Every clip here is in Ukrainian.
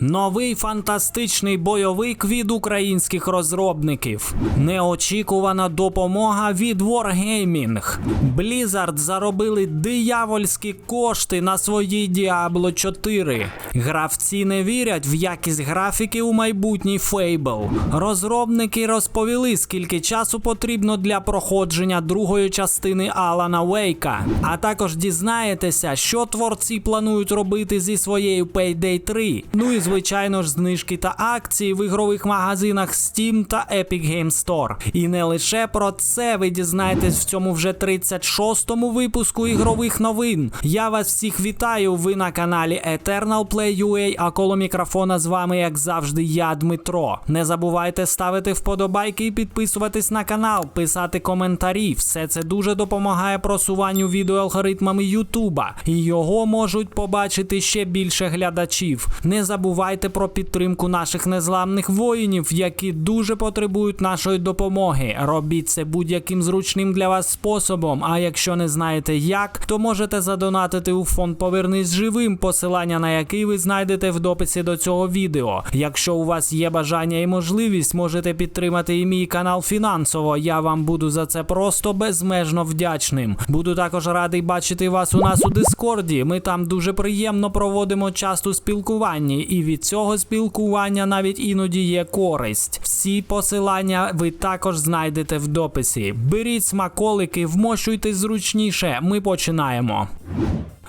Новий фантастичний бойовик від українських розробників. Неочікувана допомога від Wargaming. Blizzard заробили диявольські кошти на своїй Diablo 4. Гравці не вірять в якість графіки у майбутній Fable. Розробники розповіли, скільки часу потрібно для проходження другої частини Алана Вейка. А також дізнаєтеся, що творці планують робити зі своєю Payday 3. Ну і звичайно ж знижки та акції в ігрових магазинах Steam та Epic Game Store. І не лише про це ви дізнаєтесь в цьому вже 36-му випуску ігрових новин. Я вас всіх вітаю. Ви на каналі Eternal Play UA, а коло мікрофона з вами, як завжди, я Дмитро. Не забувайте ставити вподобайки і підписуватись на канал, писати коментарі. Все це дуже допомагає просуванню відео алгоритмами Ютуба, і його можуть побачити ще більше глядачів. Не забувайте про підтримку наших незламних воїнів, які дуже потребують нашої допомоги. Робіть це будь-яким зручним для вас способом. А якщо не знаєте як, то можете задонатити у фонд Повернись живим, посилання на який ви знайдете в дописі до цього відео. Якщо у вас є бажання і можливість, можете підтримати і мій канал фінансово. Я вам буду за це просто безмежно вдячним. Буду також радий бачити вас у нас у Дискорді. Ми там дуже приємно проводимо час у спілкуванні, і від цього спілкування навіть іноді є користь. Всі посилання ви також знайдете в дописі. Беріть смаколики, вмощуйте зручніше. Ми починаємо.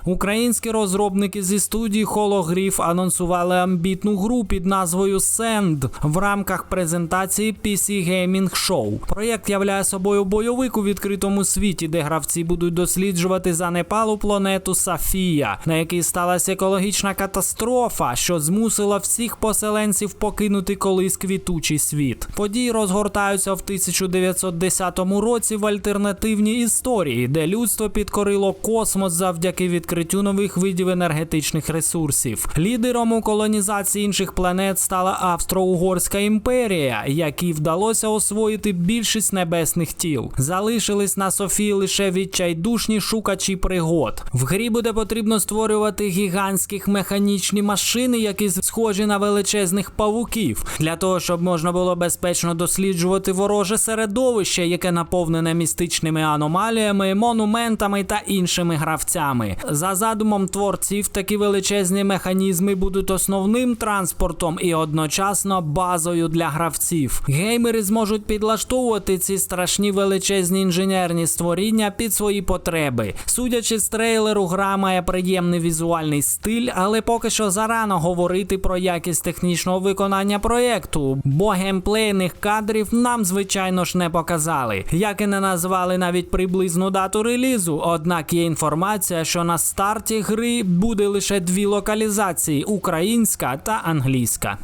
Українські розробники зі студії Holograaf анонсували амбітну гру під назвою Send в рамках презентації PC Gaming Show. Проєкт являє собою бойовик у відкритому світі, де гравці будуть досліджувати занепалу планету Сафія, на якій сталася екологічна катастрофа, що змусила всіх поселенців покинути колись квітучий світ. Події розгортаються в 1910 році в альтернативній історії, де людство підкорило космос завдяки відкриттю нових видів енергетичних ресурсів. Лідером у колонізації інших планет стала Австро-Угорська імперія, якій вдалося освоїти більшість небесних тіл. Залишились на Софії лише відчайдушні шукачі пригод. В грі буде потрібно створювати гігантських механічні машини, які схожі на величезних павуків, для того, щоб можна було безпечно досліджувати вороже середовище, яке наповнене містичними аномаліями, монументами та іншими гравцями. За задумом творців, такі величезні механізми будуть основним транспортом і одночасно базою для гравців. Геймери зможуть підлаштовувати ці страшні величезні інженерні створіння під свої потреби. Судячи з трейлеру, гра має приємний візуальний стиль, але поки що зарано говорити про якість технічного виконання проєкту, бо геймплейних кадрів нам, звичайно ж, не показали. Як і не назвали навіть приблизну дату релізу, однак є інформація, що на старті гри буде лише дві локалізації українська та англійська.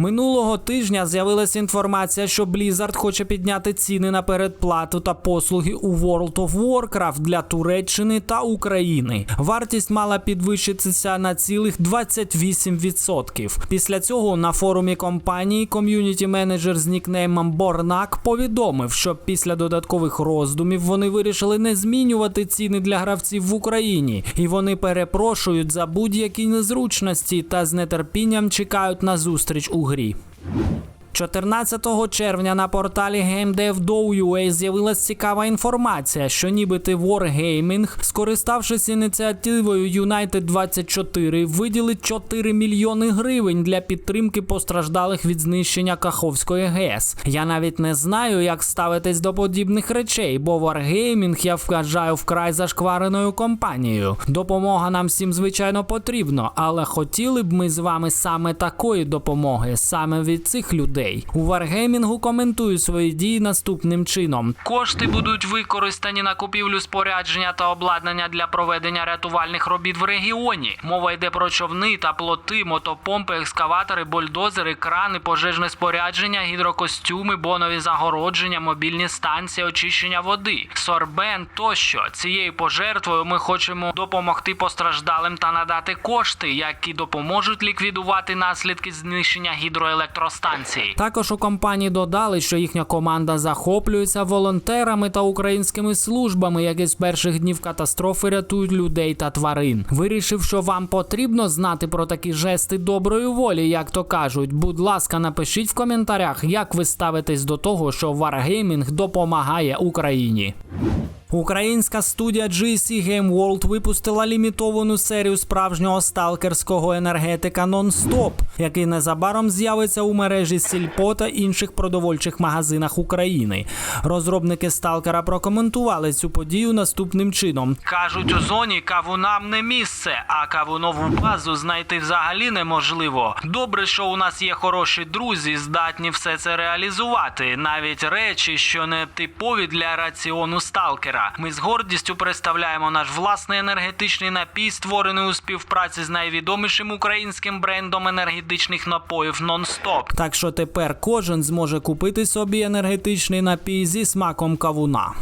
Минулого тижня з'явилася інформація, що Blizzard хоче підняти ціни на передплату та послуги у World of Warcraft для Туреччини та України. Вартість мала підвищитися на цілих 28%. Після цього на форумі компанії ком'юніті менеджер з нікнеймом Борнак повідомив, що після додаткових роздумів вони вирішили не змінювати ціни для гравців в Україні, і вони перепрошують за будь-які незручності та з нетерпінням чекають на зустріч у грі. 14 червня на порталі GameDev.ua з'явилась цікава інформація, що нібито Wargaming, скориставшись ініціативою United 24, виділить 4 мільйони гривень для підтримки постраждалих від знищення Каховської ГЕС. Я навіть не знаю, як ставитись до подібних речей, бо Wargaming я вважаю вкрай зашквареною компанією. Допомога нам всім звичайно потрібно, але хотіли б ми з вами саме такої допомоги, саме від цих людей. У Wargaming коментують свої дії наступним чином: кошти будуть використані на купівлю спорядження та обладнання для проведення рятувальних робіт в регіоні. Мова йде про човни та плоти, мотопомпи, екскаватори, бульдозери, крани, пожежне спорядження, гідрокостюми, бонові загородження, мобільні станції, очищення води, сорбен тощо. Цією пожертвою ми хочемо допомогти постраждалим та надати кошти, які допоможуть ліквідувати наслідки знищення гідроелектростанції. Також у компанії додали, що їхня команда захоплюється волонтерами та українськими службами, які з перших днів катастрофи рятують людей та тварин. Вирішив, що вам потрібно знати про такі жести доброї волі, як то кажуть. Будь ласка, напишіть в коментарях, як ви ставитесь до того, що Wargaming допомагає Україні. Українська студія GC Game World випустила лімітовану серію справжнього сталкерського енергетика Non-Stop, який незабаром з'явиться у мережі Сільпо та інших продовольчих магазинах України. Розробники сталкера прокоментували цю подію наступним чином: кажуть, у зоні кавунам не місце, а кавунову базу знайти взагалі неможливо. Добре, що у нас є хороші друзі, здатні все це реалізувати, навіть речі, що не типові для раціону сталкера. Ми з гордістю представляємо наш власний енергетичний напій, створений у співпраці з найвідомішим українським брендом енергетичних напоїв Non-Stop. Так що тепер кожен зможе купити собі енергетичний напій зі смаком кавуна.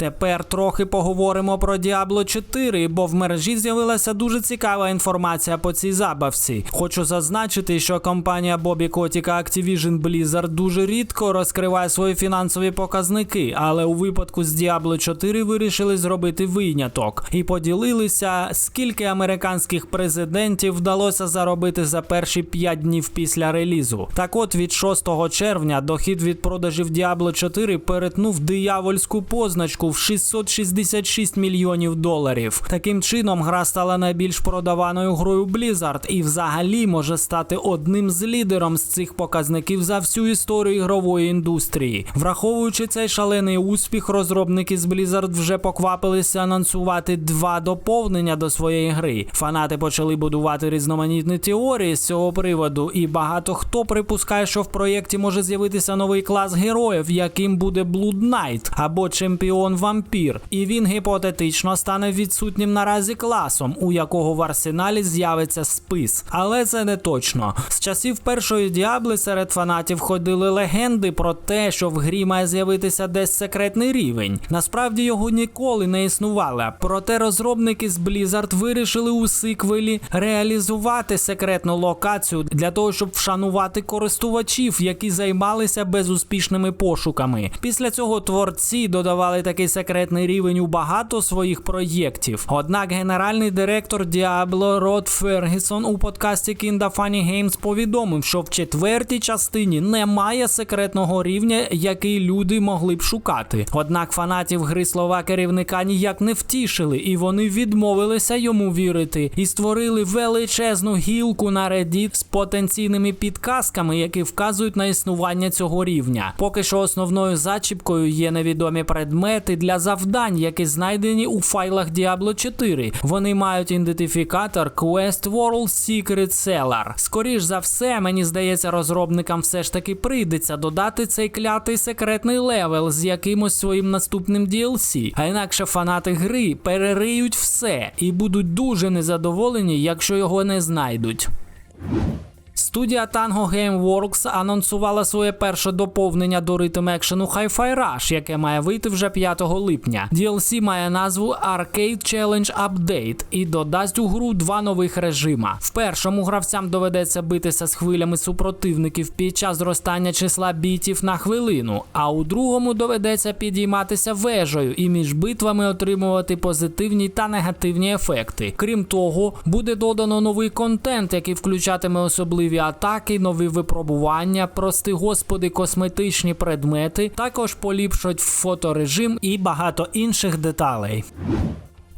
Тепер трохи поговоримо про Diablo 4, бо в мережі з'явилася дуже цікава інформація по цій забавці. Хочу зазначити, що компанія Bobby Kotick Activision Blizzard дуже рідко розкриває свої фінансові показники, але у випадку з Diablo 4 вирішили зробити виняток і поділилися, скільки американських президентів вдалося заробити за перші 5 днів після релізу. Так от від 6 червня дохід від продажів Diablo 4 перетнув диявольську позначку в 666 мільйонів доларів. Таким чином, гра стала найбільш продаваною грою Blizzard і взагалі може стати одним з лідером з цих показників за всю історію ігрової індустрії. Враховуючи цей шалений успіх, розробники з Blizzard вже поквапилися анонсувати два доповнення до своєї гри. Фанати почали будувати різноманітні теорії з цього приводу, і багато хто припускає, що в проєкті може з'явитися новий клас героїв, яким буде Blood Knight або чемпіон вампір, і він гіпотетично стане відсутнім наразі класом, у якого в арсеналі з'явиться спис. Але це не точно. З часів першої діабли серед фанатів ходили легенди про те, що в грі має з'явитися десь секретний рівень. Насправді його ніколи не існувало. Проте розробники з Blizzard вирішили у сиквелі реалізувати секретну локацію для того, щоб вшанувати користувачів, які займалися безуспішними пошуками. Після цього творці додавали такий секретний рівень у багато своїх проєктів. Однак генеральний директор Diablo Род Фергісон у подкасті Kinda Funny Games повідомив, що в четвертій частині немає секретного рівня, який люди могли б шукати. Однак фанатів гри слова керівника ніяк не втішили, і вони відмовилися йому вірити і створили величезну гілку на Reddit з потенційними підказками, які вказують на існування цього рівня. Поки що основною зачіпкою є невідомі предмети для завдань, які знайдені у файлах Diablo 4. Вони мають ідентифікатор Quest World Secret Cellar. Скоріш за все, мені здається, розробникам все ж таки прийдеться додати цей клятий секретний левел з якимось своїм наступним DLC. А інакше фанати гри перериють все і будуть дуже незадоволені, якщо його не знайдуть. Студія Tango Gameworks анонсувала своє перше доповнення до ритм екшену Hi-Fi Rush, яке має вийти вже 5 липня. DLC має назву Arcade Challenge Update і додасть у гру два нових режима. В першому гравцям доведеться битися з хвилями супротивників під час зростання числа бітів на хвилину, а у другому доведеться підійматися вежею і між битвами отримувати позитивні та негативні ефекти. Крім того, буде додано новий контент, який включатиме особливі атаки, нові випробування, прости господи, косметичні предмети, також поліпшать фоторежим і багато інших деталей.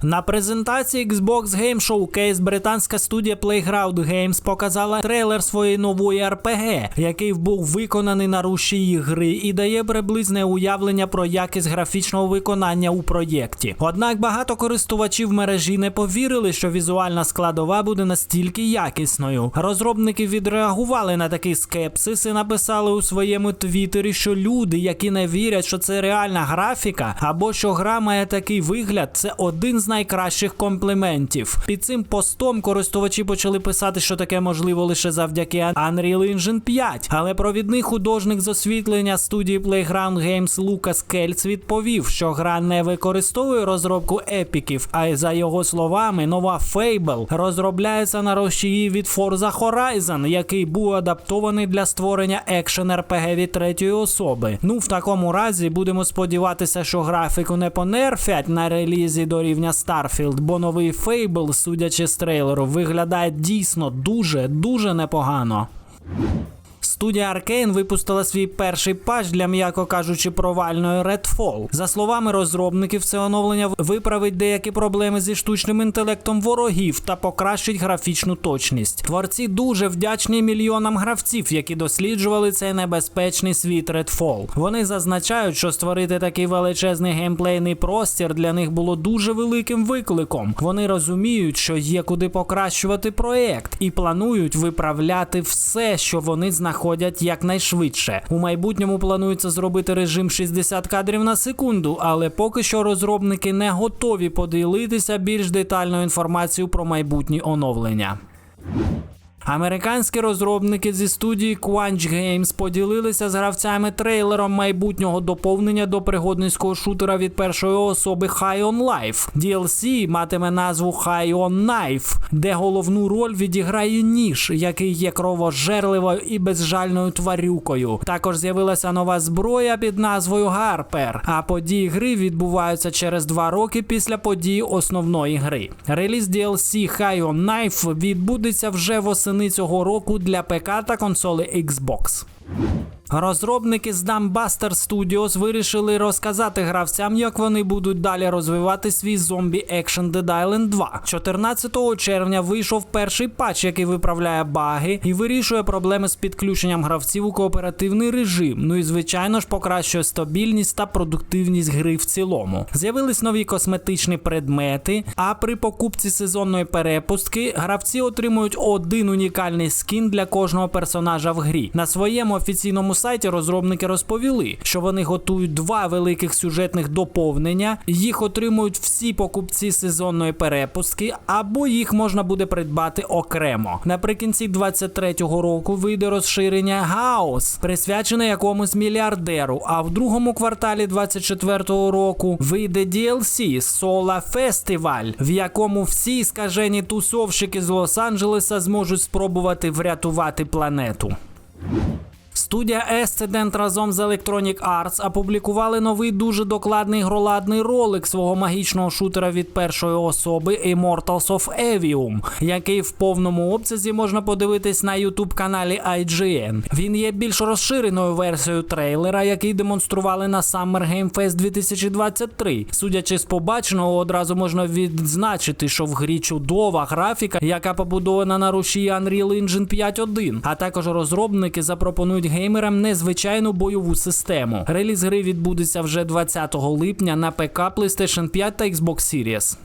На презентації Xbox Game Showcase британська студія Playground Games показала трейлер своєї нової RPG, який був виконаний на рушії гри і дає приблизне уявлення про якість графічного виконання у проєкті. Однак багато користувачів мережі не повірили, що візуальна складова буде настільки якісною. Розробники відреагували на такий скепсис і написали у своєму твіттері, що люди, які не вірять, що це реальна графіка, або що гра має такий вигляд, це один з найкращих компліментів. Під цим постом користувачі почали писати, що таке можливо лише завдяки Unreal Engine 5. Але провідний художник з освітлення студії Playground Games Лукас Кельц відповів, що гра не використовує розробку епіків, а й за його словами, нова Fable розробляється на розчиї від Forza Horizon, який був адаптований для створення екшен RPG від третьої особи. Ну, в такому разі будемо сподіватися, що графіку не понерфять на релізі до рівня Starfield, бо новий Fable, судячи з трейлеру, виглядає дійсно дуже дуже непогано. Студія Arkane випустила свій перший патч для, м'яко кажучи, провальної Redfall. За словами розробників, це оновлення виправить деякі проблеми зі штучним інтелектом ворогів та покращить графічну точність. Творці дуже вдячні мільйонам гравців, які досліджували цей небезпечний світ Redfall. Вони зазначають, що створити такий величезний геймплейний простір для них було дуже великим викликом. Вони розуміють, що є куди покращувати проект, і планують виправляти все, що вони знаходять якнайшвидше. У майбутньому планується зробити режим 60 кадрів на секунду, але поки що розробники не готові поділитися більш детальною інформацією про майбутні оновлення. Американські розробники зі студії Quanch Games поділилися з гравцями трейлером майбутнього доповнення до пригодницького шутера від першої особи High on Life. DLC матиме назву High on Knife, де головну роль відіграє ніж, який є кровожерливою і безжальною тварюкою. Також з'явилася нова зброя під назвою Гарпер. А події гри відбуваються через два роки після подій основної гри. Реліз DLC High on Knife відбудеться вже восени цього року для ПК та консоли Xbox. Розробники з Dumbbuster Studios вирішили розказати гравцям, як вони будуть далі розвивати свій зомбі Action Dead Island 2. 14 червня вийшов перший патч, який виправляє баги і вирішує проблеми з підключенням гравців у кооперативний режим. Ну і звичайно ж покращує стабільність та продуктивність гри в цілому. З'явились нові косметичні предмети. А при покупці сезонної перепустки гравці отримують один унікальний скін для кожного персонажа в грі. На своєму офіційному сайті розробники розповіли, що вони готують два великих сюжетних доповнення. Їх отримують всі покупці сезонної перепустки, або їх можна буде придбати окремо. Наприкінці 23-го року вийде розширення Гаус, присвячене якомусь мільярдеру. А в другому кварталі 24-го року вийде DLC Solar Festival, в якому всі скажені тусовщики з Лос-Анджелеса зможуть спробувати врятувати планету. Студія Escedent разом з Electronic Arts опублікували новий дуже докладний гроладний ролик свого магічного шутера від першої особи Immortals of Evium, який в повному обсязі можна подивитись на youtube каналі IGN. Він є більш розширеною версією трейлера, який демонстрували на Summer Game Fest 2023. Судячи з побаченого, одразу можна відзначити, що в грі чудова графіка, яка побудована на рушії Unreal Engine 5.1, а також розробники запропонують геймерам незвичайну бойову систему. Реліз гри відбудеться вже 20 липня на ПК, PlayStation 5 та Xbox Series.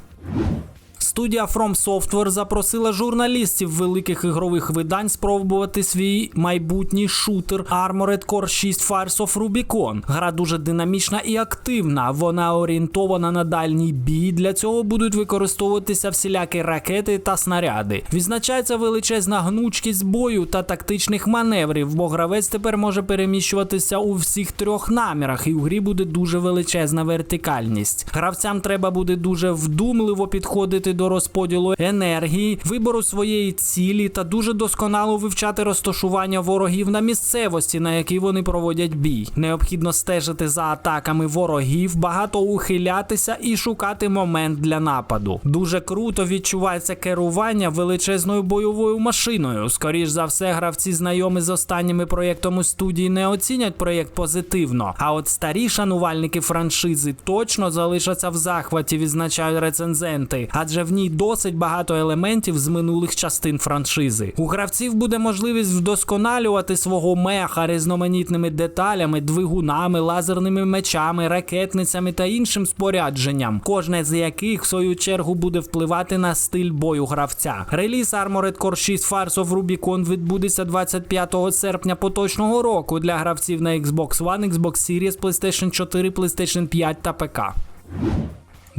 Студія From Software запросила журналістів великих ігрових видань спробувати свій майбутній шутер Armored Core 6 Fires of Rubicon. Гра дуже динамічна і активна. Вона орієнтована на дальній бій. Для цього будуть використовуватися всілякі ракети та снаряди. Відзначається величезна гнучкість бою та тактичних маневрів, бо гравець тепер може переміщуватися у всіх трьох намірах, і у грі буде дуже величезна вертикальність. Гравцям треба буде дуже вдумливо підходити до розподілу енергії, вибору своєї цілі та дуже досконало вивчати розташування ворогів на місцевості, на якій вони проводять бій. Необхідно стежити за атаками ворогів, багато ухилятися і шукати момент для нападу. Дуже круто відчувається керування величезною бойовою машиною. Скоріш за все, гравці знайомі з останніми проєктами студії не оцінять проєкт позитивно. А от старі шанувальники франшизи точно залишаться в захваті, відзначають рецензенти, адже в ній досить багато елементів з минулих частин франшизи. У гравців буде можливість вдосконалювати свого меха різноманітними деталями, двигунами, лазерними мечами, ракетницями та іншим спорядженням, кожне з яких в свою чергу буде впливати на стиль бою гравця. Реліз Armored Core 6 Fires of Rubicon відбудеться 25 серпня поточного року для гравців на Xbox One, Xbox Series, PlayStation 4, PlayStation 5 та ПК.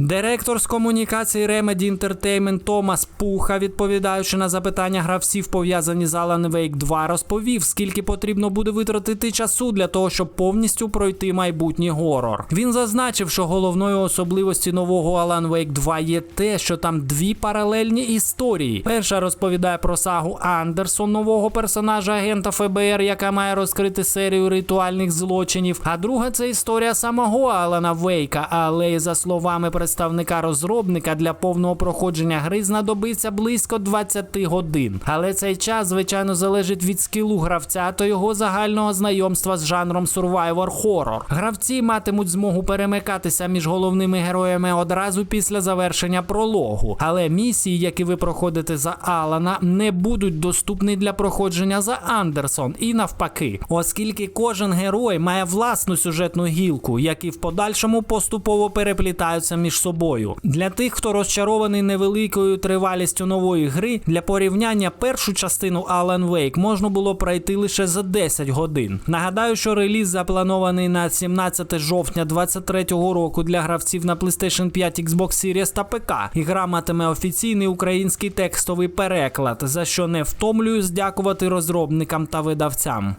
Директор з комунікації Remedy Entertainment Томас Пуха, відповідаючи на запитання гравців, пов'язані з Alan Wake 2, розповів, скільки потрібно буде витратити часу для того, щоб повністю пройти майбутній горор. Він зазначив, що головною особливості нового Alan Wake 2 є те, що там дві паралельні історії. Перша розповідає про сагу Андерсон, нового персонажа агента ФБР, яка має розкрити серію ритуальних злочинів. А друга це історія самого Алана Вейка. Але за словами представника розробника, для повного проходження гри знадобиться близько 20 годин. Але цей час, звичайно, залежить від скілу гравця та його загального знайомства з жанром Survivor Horror. Гравці матимуть змогу перемикатися між головними героями одразу після завершення прологу. Але місії, які ви проходите за Алана, не будуть доступні для проходження за Андерсон і навпаки, оскільки кожен герой має власну сюжетну гілку, які в подальшому поступово переплітаються між собою. Для тих, хто розчарований невеликою тривалістю нової гри, для порівняння першу частину Alan Wake можна було пройти лише за 10 годин. Нагадаю, що реліз запланований на 17 жовтня 2023 року для гравців на PlayStation 5, Xbox Series та ПК. Ігра матиме офіційний український текстовий переклад, за що не втомлююсь дякувати розробникам та видавцям.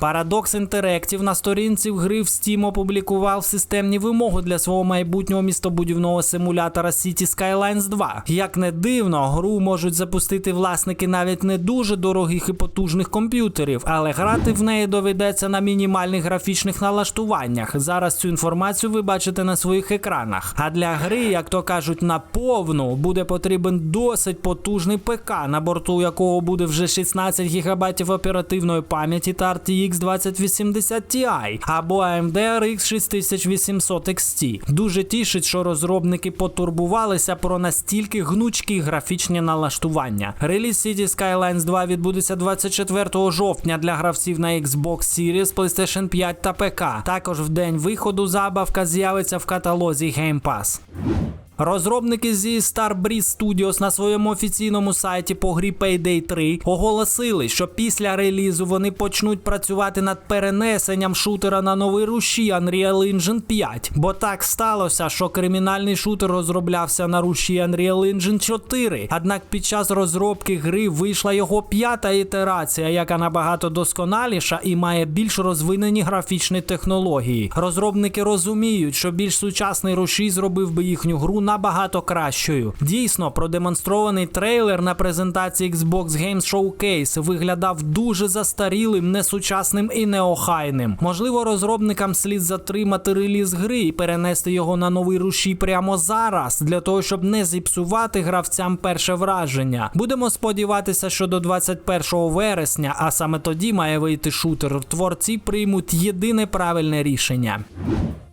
Paradox Interactive на сторінці в гри в Steam опублікував системні вимоги для свого майбутнього містобудівного симулятора City Skylines 2. Як не дивно, гру можуть запустити власники навіть не дуже дорогих і потужних комп'ютерів, але грати в неї доведеться на мінімальних графічних налаштуваннях. Зараз цю інформацію ви бачите на своїх екранах. А для гри, як то кажуть, на повну буде потрібен досить потужний ПК, на борту якого буде вже 16 ГБ оперативної пам'яті та RTX 2080 Ti або AMD RX 6800 XT. Дуже тішить, що розробники потурбувалися про настільки гнучкі графічні налаштування. Реліз City Skylines 2 відбудеться 24 жовтня для гравців на Xbox Series, PlayStation 5 та ПК. Також в день виходу забавка з'явиться в каталозі Game Pass. Розробники зі Starbreeze Studios на своєму офіційному сайті по грі Payday 3 оголосили, що після релізу вони почнуть працювати над перенесенням шутера на новий руші Unreal Engine 5. Бо так сталося, що кримінальний шутер розроблявся на руші Unreal Engine 4. Однак під час розробки гри вийшла його п'ята ітерація, яка набагато досконаліша і має більш розвинені графічні технології. Розробники розуміють, що більш сучасний рушій зробив би їхню гру набагато кращою. Дійсно, продемонстрований трейлер на презентації Xbox Games Showcase виглядав дуже застарілим, несучасним і неохайним. Можливо, розробникам слід затримати реліз гри і перенести його на новий рушій прямо зараз, для того, щоб не зіпсувати гравцям перше враження. Будемо сподіватися, що до 21 вересня, а саме тоді має вийти шутер, творці приймуть єдине правильне рішення.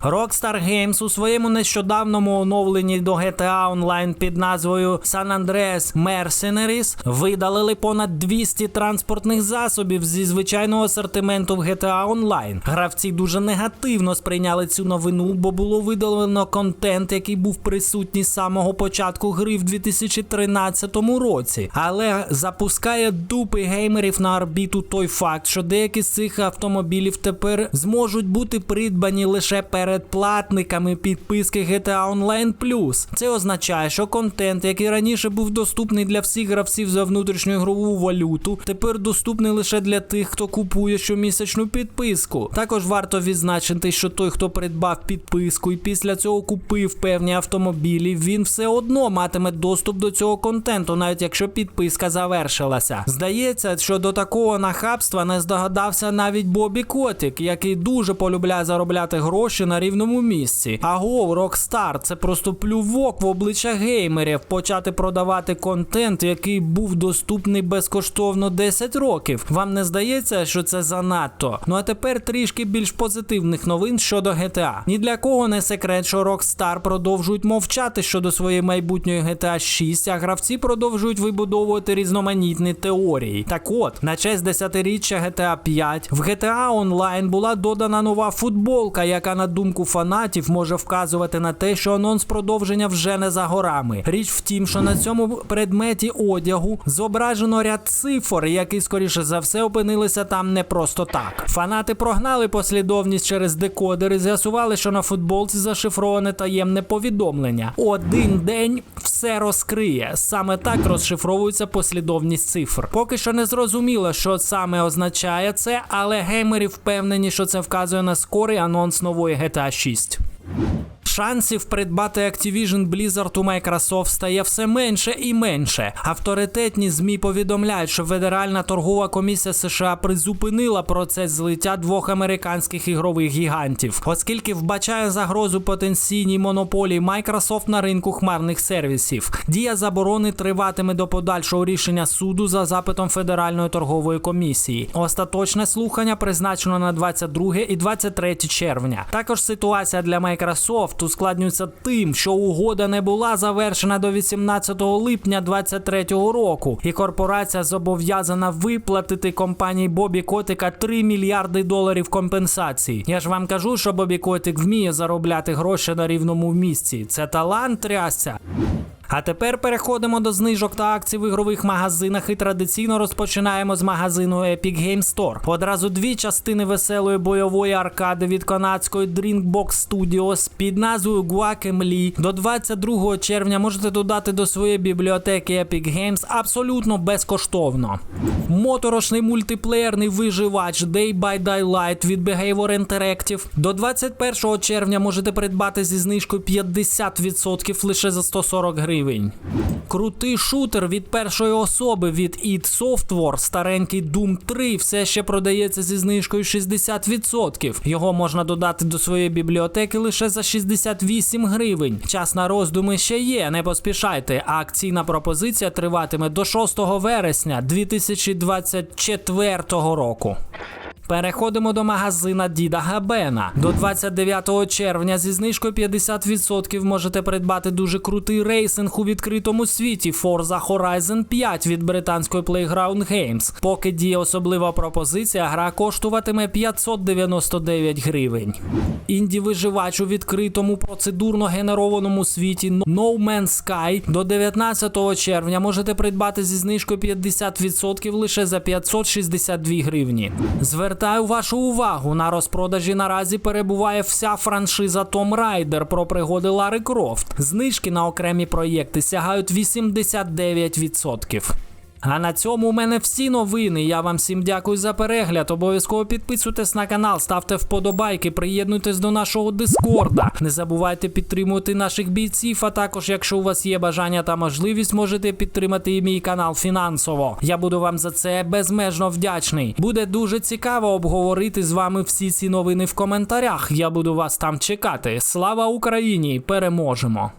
Rockstar Games у своєму нещодавному оновленні до GTA Online під назвою San Andreas Mercenaries видалили понад 200 транспортних засобів зі звичайного асортименту в GTA Online. Гравці дуже негативно сприйняли цю новину, бо було видалено контент, який був присутній з самого початку гри в 2013 році. Але запускає дупи геймерів на орбіту той факт, що деякі з цих автомобілів тепер зможуть бути придбані лише перед платниками підписки GTA Online Plus. Це означає, що контент, який раніше був доступний для всіх гравців за внутрішню ігрову валюту, тепер доступний лише для тих, хто купує щомісячну підписку. Також варто відзначити, що той, хто придбав підписку і після цього купив певні автомобілі, він все одно матиме доступ до цього контенту, навіть якщо підписка завершилася. Здається, що до такого нахабства не здогадався навіть Бобі Котик, який дуже полюбляє заробляти гроші на рівному місці. Аго, Rockstar, це просто плювок в обличчя геймерів почати продавати контент, який був доступний безкоштовно 10 років. Вам не здається, що це занадто? Ну а тепер трішки більш позитивних новин щодо GTA. Ні для кого не секрет, що Rockstar продовжують мовчати щодо своєї майбутньої GTA 6, а гравці продовжують вибудовувати різноманітні теорії. Так от, на честь 10-річчя GTA 5 в GTA Online була додана нова футболка, яка на думку думку фанатів, може вказувати на те, що анонс продовження вже не за горами. Річ в тім, що на цьому предметі одягу зображено ряд цифр, які скоріше за все опинилися там не просто так. Фанати прогнали послідовність через декодер і з'ясували, що на футболці зашифроване таємне повідомлення. Один день все розкриє. Саме так розшифровується послідовність цифр. Поки що не зрозуміло, що саме означає це, але геймери впевнені, що це вказує на скорий анонс нової GTA taxisto. Шансів придбати Activision Blizzard у Microsoft стає все менше і менше. Авторитетні ЗМІ повідомляють, що Федеральна торгова комісія США призупинила процес злиття двох американських ігрових гігантів, оскільки вбачає загрозу потенційній монополії Microsoft на ринку хмарних сервісів. Дія заборони триватиме до подальшого рішення суду за запитом Федеральної торгової комісії. Остаточне слухання призначено на 22 і 23 червня. Також ситуація для Microsoft ускладнюється тим, що угода не була завершена до 18 липня 2023 року, і корпорація зобов'язана виплатити компанії Бобі Котика 3 мільярди доларів компенсації. Я ж вам кажу, що Бобі Котик вміє заробляти гроші на рівному місці. Це талант трясся. А тепер переходимо до знижок та акцій в ігрових магазинах і традиційно розпочинаємо з магазину Epic Game Store. Одразу дві частини веселої бойової аркади від канадської Drinkbox Studios під назвою Guacamole до 22 червня можете додати до своєї бібліотеки Epic Games абсолютно безкоштовно. Моторошний мультиплеєрний виживач Day by Daylight від Behavior Interactive до 21 червня можете придбати зі знижкою 50% лише за 140 гривень. Крутий шутер від першої особи від id Software, старенький Doom 3, все ще продається зі знижкою 60%. Його можна додати до своєї бібліотеки лише за 68 гривень. Час на роздуми ще є, не поспішайте. Акційна пропозиція триватиме до 6 вересня 2024 року. Переходимо до магазина Діда Габена. До 29 червня зі знижкою 50% можете придбати дуже крутий рейсинг у відкритому світі Forza Horizon 5 від британської Playground Games. Поки діє особлива пропозиція, гра коштуватиме 599 гривень. Інді-виживач у відкритому процедурно генерованому світі No Man's Sky до 19 червня можете придбати зі знижкою 50% лише за 562 гривні. Звертаю вашу увагу, на розпродажі наразі перебуває вся франшиза Tom Raider про пригоди Лари Крофт. Знижки на окремі проєкти сягають 89%. А на цьому у мене всі новини. Я вам всім дякую за перегляд. Обов'язково підписуйтесь на канал, ставте вподобайки, приєднуйтесь до нашого дискорда. Не забувайте підтримувати наших бійців. А також, якщо у вас є бажання та можливість, можете підтримати і мій канал фінансово. Я буду вам за це безмежно вдячний. Буде дуже цікаво обговорити з вами всі ці новини в коментарях. Я буду вас там чекати. Слава Україні! Переможемо!